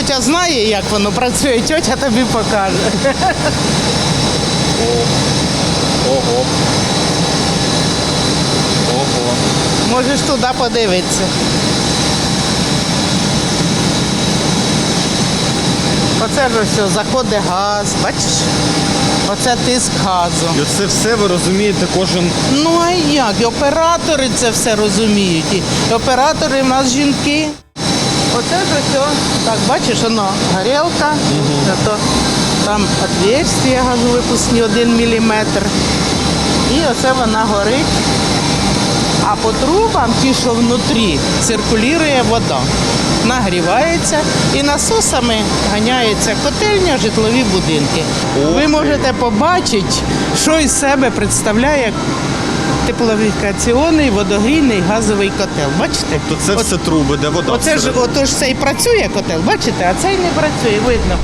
тьотя знає, як воно працює, тьотя тобі покаже. Ого. Ого. Можеш туди подивитися. Оце ж ось заходить газ, бачиш? Оце тиск газу. І оце все ви розумієте, кожен. Ну а як? І оператори це все розуміють. І оператори в нас жінки. Оце ж ось, так, бачиш, воно горілка, зато там отверстия газовипускні 1 мм. І оце вона горить. А по трубам, ті, що внутрі, циркулює вода. Нагрівається і насосами ганяється котельня, житлові будинки. Ви можете побачити, що із себе представляє тепловікаційний водогрійний газовий котел. Бачите? То це От- все труби, де вода. Оце ж всередині. отож цей працює котел, бачите, а цей не працює, видно.